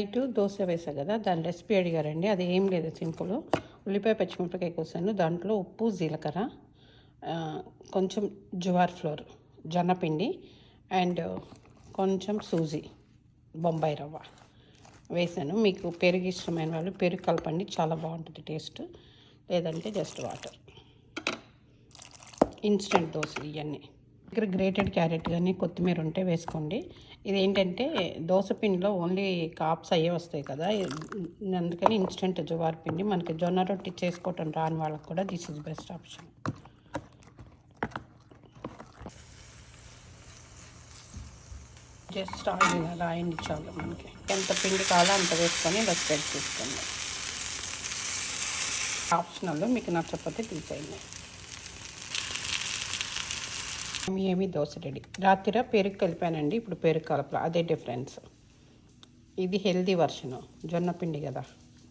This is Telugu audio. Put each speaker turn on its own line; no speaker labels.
నైట్ దోశ వేసా కదా దాని రెసిపీ అడిగారండి. అది ఏం లేదు సింపుల్. ఉల్లిపాయ పచ్చిమిరపకాయ కోసాను దాంట్లో ఉప్పు జీలకర్ర కొంచెం జువార్ ఫ్లోర్ జొన్నపిండి అండ్ కొంచెం సూజీ బొంబాయి రవ్వ వేసాను. మీకు పెరుగు ఇష్టమైన వాళ్ళు పెరుగు కలపండి చాలా బాగుంటుంది టేస్ట్. లేదంటే జస్ట్ వాటర్ ఇన్స్టెంట్ దోశలు ఇవన్నీ ఇక్కడ గ్రేటెడ్ క్యారెట్ కానీ కొత్తిమీర ఉంటే వేసుకోండి. ఇది ఏంటంటే దోశ పిండిలో ఓన్లీ కాప్స్ అయ్యే వస్తాయి కదా. అందుకని ఇన్స్టెంట్ జువార్ పిండి. మనకి జొన్న రొట్టి చేసుకోవటం రాని వాళ్ళకి కూడా this is best option just oil అలా అయింది చాలు మనకి. ఎంత పిండి కావాలో అంత వేసుకొని ఇలా స్ప్రెడ్ చేసుకోండి. ఆప్షనల్ మీకు నచ్చకపోతే తీసేయండి. ఏమి దోశ రెడీ. రాత్రి పెరుగు కలిపానండి. ఇప్పుడు పెరుగు కలపల. అదే డిఫరెన్స్. ఇది హెల్దీ వర్షను. జొన్న పిండి కదా.